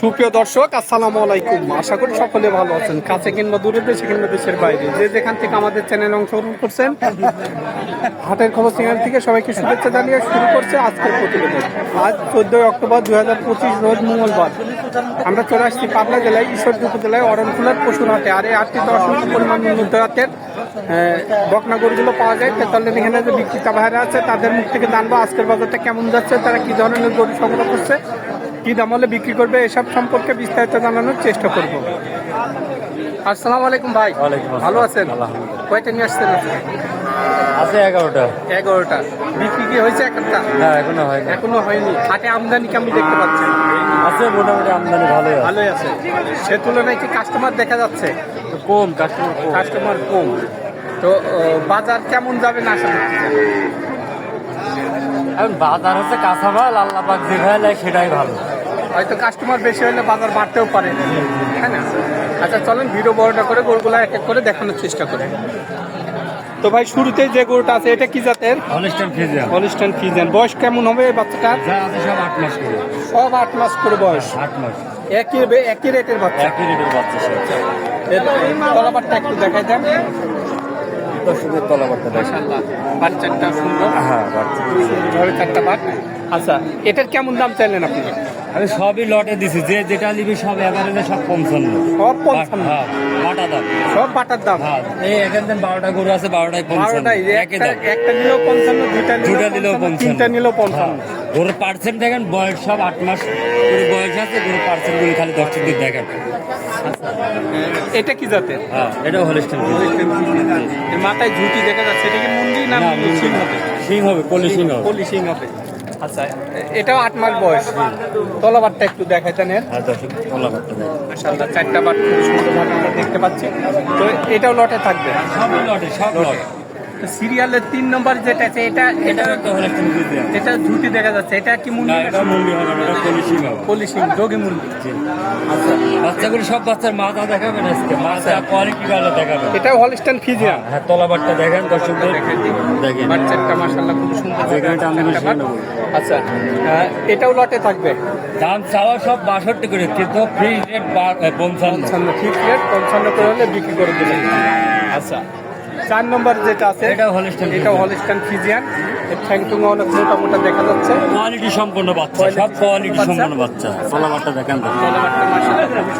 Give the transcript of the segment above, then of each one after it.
সুপ্রিয় দর্শক, আসসালামু আলাইকুম। আশা করি সকলে ভালো আছেন। কাছে কিংবা দূরে দেশে কিংবা দেশের বাইরে। যে যেখান থেকে আমাদের চ্যানেল অংশগ্রহণ করছেন, হাটের খবর সিঙ্গার থেকে সবাইকে শুভেচ্ছা জানিয়ে শুরু করছে আজকের প্রতিবেদন। আজ চোদ্দই অক্টোবর দুই হাজার পঁচিশ রোজ মঙ্গলবার। আমরা চলে আসছি পাবনা জেলায়, ঈশ্বরদী উপজেলায় অরণখোলার পশুর হাটে আর এই হাটটিতে অসংখ্য পরিমাণ উন্নত জাতের বকনা গরুগুলো পাওয়া যায়। তেতাল্লিশ এখানে যে বিক্রেতা ভাইরা আছে, তাদের মুখ থেকে জানব আজকের বাজারটা কেমন যাচ্ছে, তারা কি ধরনের গরু সংগ্রহ করছে। কি দাম হলে বিক্রি করবে এসব সম্পর্কে বিস্তারিত জানানোর চেষ্টা করব। আসসালামু আলাইকুম ভাই। ভালো আছেন? কয়টা নিয়ে আসছেন আছে এগারোটা। এগারোটা। বিক্রি কি হয়েছে একটা না এখনও হয়নি। এখনও হয়নি। হাটে আমদানি কেমন দেখতে পাচ্ছেন? আছে মোটামুটি আমদানি ভালোই ভালোই আছে। সে তুলনায় কি কাস্টমার দেখা যাচ্ছে? তো কম কাস্টমার কম। কাস্টমার কম। তো বাজার কেমন যাবে না আশা এখন বাজার হচ্ছে কাঁচামাল আল্লাহ পাক যেভাবে সেটাই ভালো। হয়তো কাস্টমার বেশি হলে বাজার বাড়তেও পারে। হ্যাঁ না? আচ্ছা চলেন ভিডিও বড়টা করে গরুগুলো এক এক করে দেখানোর চেষ্টা করি। তো ভাই শুরুতে যে গরুটা আছে এটা কি জাতের? অনুষ্ঠান ফিজেন বয়স কেমন হবে এই আছে সব আট মাস করে। সব আট মাস করে বয়স। আট মাস। একই একই রেটের বাচ্চা। একই রেটের বাচ্চা সব তলাবারটা একটু দেখাই দেন। দর্শকের তলাবারটা দেখেন। মাশাআল্লাহ। বাচ্চাটা সুন্দর। হ্যাঁ চারটা বাট। আচ্ছা এটার কেমন দাম চাইলেন আপনি? আমি সবই লটে দিছি। যে যেটা নিবি সব এভারেজে সব পঞ্চান্ন। সব পঞ্চান্ন। হ্যাঁ বাটা দাম। সব বাটার দাম। হ্যাঁ এই এখান থেকে বারোটা গরু আছে বারোটায় পঞ্চান্ন। একই একটা দাম। একটা নিলেও পঞ্চান্ন দুইটা দুটা নিলেও পঞ্চান্ন পঞ্চান্ন। তিনটা নিলেও পঞ্চান্ন। হ্যাঁ। গরুর পার্সেন্ট দেখেন বয়স সব আট মাস করে বয়স আছে গরুর পার্সেন্টগুলো খালি দশ দিন দেখেন। এটা কি জাতের? হ্যাঁ এটাও হলিস্টান মাথায় ঝুঁটি দেখা যাচ্ছে এটা কি মুন্ডি না সিং হবে। সিং হবে কলি সিং হবে। সিং হবে। আচ্ছা এটাও আট মাস বয়স। তলাবারটা একটু দেখা দেন এর হ্যাঁ চারটা বার খুব সুন্দরভাবে আমরা দেখতে পাচ্ছি। তো এটাও লটে থাকবে? সব লটে সব লট। সিরিয়ালের তিন নম্বর যেটা আছে এটা এটা এটা এটা ঝুঁটি দেখা যাচ্ছে। এটা কি মুন্ডি না এটা মুন্ডি এটা। বাচ্চাগুলো সব বাচ্চার মাথা দেখাবেন আজকে? মাথা কোয়ালিটি ভালো দেখাবেন এটাও হলস্টান ফিজিয়ান হ্যাঁ তলাবারটা দেখেন দর্শকদের। দেখেন বাচ্চাটা মাশাআল্লাহ খুব সুন্দর। এটা। আচ্ছা এটাও লটে থাকবে? দাম চাওয়া সব বাষট্টি করে কিন্তু ফ্রি রেট পঞ্চান্ন। পঞ্চান্ন ঠিক রেট পঞ্চান্ন করে হলে বিক্রি করে দেবেন। আচ্ছা। চার নম্বর যেটা আছে এটাও হলিস্টান এটাও হলিস্টান ফিজিয়ান ঠ্যাংটুঙ্গা অনেক মোটা মোটা দেখা যাচ্ছে। কোয়ালিটি সম্পন্ন বাচ্চা সব কোয়ালিটি সম্পন্ন বাচ্চা। তলাবারটা দেখেন খুব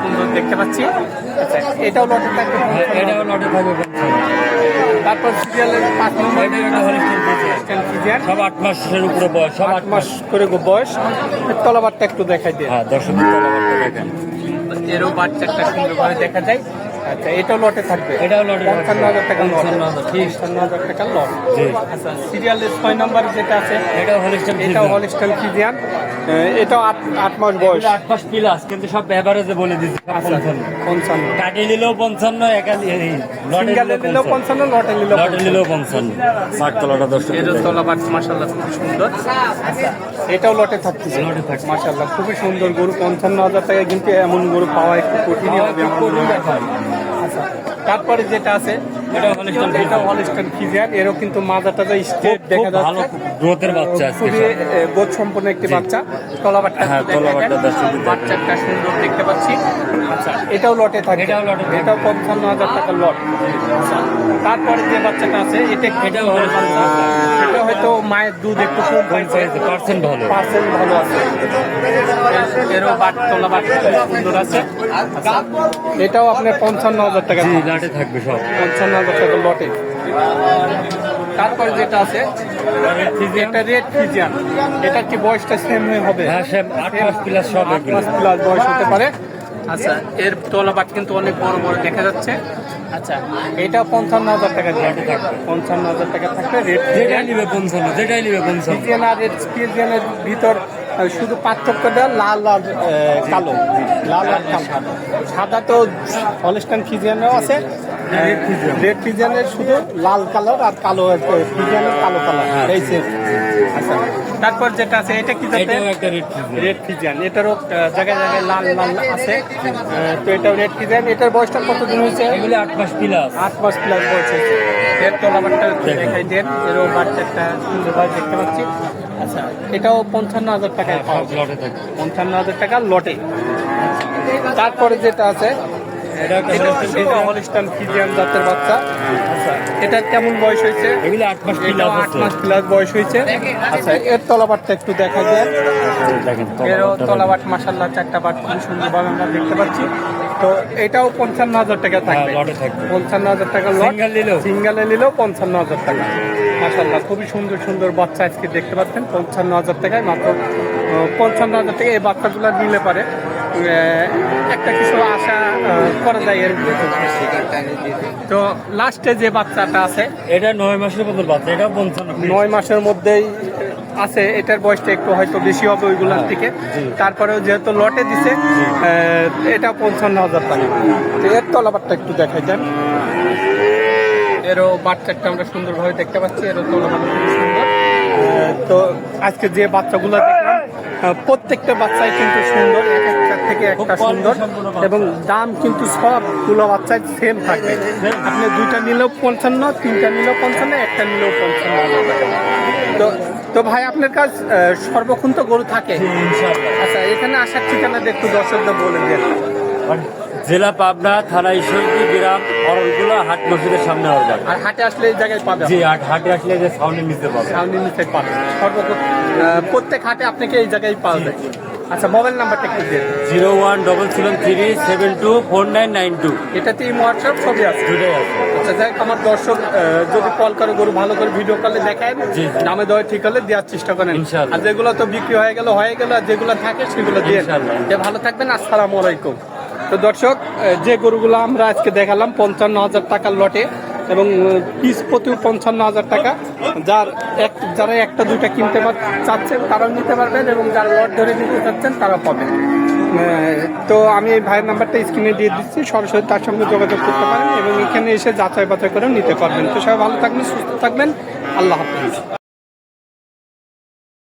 সুন্দর দেখতে পাচ্ছি। আচ্ছা এটাও লটে থাকবে হ্যাঁ, এটাও লটে থাকবে তারপর সিরিয়ালের পাঁচ নম্বর এটা। সব আট মাসের উপরে বয়স সব আট মাস করে বয়স। তলাবারটা একটু দেখাই দিয়ে হ্যাঁ দর্শকের তলাবারটা দেখেন। এরও বাচ্চাটা সুন্দরভাবে দেখা যায়। আচ্ছা এটাও লটে থাকবে? এটাও লটে পঞ্চান্ন হাজার টাকা লট। 55,000, ঠিক। পঞ্চান্ন হাজার টাকা লট। জি। আচ্ছা সিরিয়ালের ছয় নম্বর যেটা আছে এটাও হলিস্টান এটাও ফিজিয়ান। হলিস্টান ফিজিয়ান এটাও আট আট মাস বয়স। আট মাস প্লাস কিন্তু সব এভারেজে বলে দিচ্ছি পঞ্চান্ন। পঞ্চান্ন। কাটিয়ে নিলেও পঞ্চান্ন একা লটে নিলেও পঞ্চান্ন। লটে নিলেও লটে নিলেও পঞ্চান্ন। ষাট তলাটা দর্শক এর তলাবাট মাসাল্লাহ খুব সুন্দর। আচ্ছা এটাও লটে থাকতেছে লটে থাকছে। মাসাল্লাহ খুবই সুন্দর গরু। পঞ্চান্ন হাজার টাকা কিন্তু এমন গরু পাওয়া একটু কঠিনই হবে আমার মনে হয়। আচ্ছা তারপরে যেটা আছে এটাও হলিস্টান এটাও ফিজিয়ান। হলিস্টান ফিজিয়ান এরও কিন্তু মাজা টাজা স্টেট খুব দেখা ভালো যাচ্ছে গ্রোথের বাচ্চা খুবই বোধ সম্পন্ন একটি বাচ্চা। তলাবারটা হ্যাঁ, দেখায়। বাচ্চাটা সুন্দর দেখতে পাচ্ছি। আচ্ছা এটাও লটে থাকে এটাও লটে এটাও পঞ্চান্ন হাজার টাকা লট। আচ্ছা তারপরে যে বাচ্চাটা আছে এটা এটাও। এটা হয়তো মায়ের দুধ একটু কম পাইছে পার্সেন্ট ভালো। পার্সেন্ট ভালো আছে। এরও বাট তলা সুন্দর আছে। আচ্ছা, এটাও আপনার পঞ্চান্ন হাজার টাকা। লাটে থাকবে সব। পঞ্চান্ন টাকা লটে তারপরে যেটা আছে এটা রেড ফিজিয়ান এটা কি বয়সটা সেম হয়ে হবে? হ্যাঁ সে আট মাস প্লাস সব মাস প্লাস বয়স হতে পারে। আচ্ছা এর তলাবাট কিন্তু অনেক বড় বড় দেখা যাচ্ছে। আচ্ছা এটা পঞ্চান্ন হাজার টাকা দিয়ে। পঞ্চান্ন হাজার টাকা। থাকবে। রেড যেটাই নিবে পঞ্চান্ন যেটাই নিবে পঞ্চান্ন। ফিজিয়ান আর রেড ফিজিয়ানের ভিতর শুধু পার্থক্য দেওয়া লাল আর কালো। লাল আর কালো। সাদা তো হলস্টান ফিজিয়ানও আছে। রেড ফিজিয়ানের শুধু লাল কালার আর কালো ফিজিয়ানের কালো কালার। হ্যাঁ। এই same। আচ্ছা। তারপর যেটা আছে এটা কি এটাও রেড ফিজিয়ান এটারও জায়গায় জায়গায় লাল লাল আছে। তো এটাও রেড ফিজিয়ান এটার বয়সটা কতদিন হয়েছে? এগুলো আট মাস প্লাস আট মাস প্লাস বয়স হয়েছে। এর তলাবারটা দেখাই দেন। এরও বাচ্চাটা সুন্দরভাবে দেখতে পাচ্ছি। আচ্ছা এটাও পঞ্চান্ন হাজার টাকায় হ্যাঁ, পাওয়া লটে থাকে। পঞ্চান্ন হাজার টাকা লটে। তারপরে যেটা আছে এটা একটা। হলিস্টান জাতের বাচ্চা। আচ্ছা। এটা কেমন বয়স হয়েছে? এগুলো আট মাস প্লাস আট মাস প্লাস বয়স হয়েছে। আচ্ছা এর একটু দেখা যায় দেখেন এরও তলাবারটা তলাবাট মাসাল্লাহ চারটা বাট খুব সুন্দরভাবে আমরা দেখতে পাচ্ছি। তো এটাও পঞ্চান্ন হাজার টাকা থাকবে। হ্যাঁ। পঞ্চান্ন হাজার টাকা নিলেও? সিঙ্গেলে নিলেও পঞ্চান্ন হাজার টাকা। মাসাল্লাহ খুবই সুন্দর সুন্দর বাচ্চা আজকে দেখতে পাচ্ছেন। পঞ্চান্ন হাজার টাকায় মাত্র পঞ্চান্ন হাজার টাকা এই বাচ্চাগুলো নিলে পারে। একটা কিছু আশা করা যায় এর তো লাস্টে যে বাচ্চাটা আছে এটা নয় মাসের মতো বাচ্চা এটা পঞ্চান্ন নয় মাসের মধ্যেই আছে এটার বয়সটা একটু হয়তো বেশি হবে ওইগুলোর থেকে। তারপরেও যেহেতু লটে দিছে এটা পঞ্চান্ন হাজার টাকা। তো এর তলাবারটা একটু দেখাই যান এরও বাচ্চাটা আমরা সুন্দরভাবে দেখতে পাচ্ছি এরও তলাবার সুন্দর। তো আজকে যে বাচ্চাগুলো দেখলাম প্রত্যেকটা বাচ্চাই কিন্তু সুন্দর এক থেকে একটা সুন্দর এবং দাম কিন্তু সব সবগুলো বাচ্চায় সেম থাকবে আপনি দুইটা নিলেও পঞ্চান্ন তিনটা নিলেও পঞ্চান্ন একটা নিলেও পঞ্চান্ন তো তো ভাই আপনার কাছ আহ, সর্বক্ষণ তো গরু থাকে। আচ্ছা এখানে আসার ঠিকানা একটু দর্শকদের বলে দেন। জেলা পাবনা থানা ঈশ্বরদী গ্রাম অরণগুলা হাট মসজিদের সামনে আর হাটে আসলে এই জায়গায় পাবে জি হাট হাটে আসলে যে সাউন্ডের নিচে পাবে সামনে নিচে পাবে প্রত্যেক হাটে আপনাকে এই জায়গায় পাওয়া যায়। আচ্ছা মোবাইল নাম্বারটা একটু দিয়ে দিন। Zero one double seven three seven two four nine nine two. এটাতে হোয়াটসঅ্যাপ ছবি আছে। দুটাই আছে। আচ্ছা যাই আমার দর্শক যদি কল করে গরু ভালো করে ভিডিও কলে দেখায় নামে। দেওয়া ঠিক হলে দেওয়ার চেষ্টা করেন। আর যেগুলো তো বিক্রি হয়ে গেল হয়ে গেল আর যেগুলো থাকে সেগুলো দিয়ে যে ভালো থাকবেন আসসালামু আলাইকুম। তো দর্শক যে গরুগুলো আমরা আজকে দেখালাম পঞ্চান্ন হাজার টাকার লটে এবং পিস প্রতি পঞ্চান্ন হাজার টাকা। যার এক যারা একটা, দুইটা কিনতে চাচ্ছেন, তারাও নিতে পারবেন এবং যার লট ধরে নিতে চাচ্ছেন তারা পাবেন। তো আমি এই ভাইয়ের নাম্বারটা স্ক্রিনে দিয়ে দিচ্ছি, সরাসরি তার সঙ্গে যোগাযোগ করতে পারেন এবং এখানে এসে যাচাই বাছাই করেও নিতে পারবেন। তো সবাই ভালো থাকবেন, সুস্থ থাকবেন। আল্লাহ হাফিজ।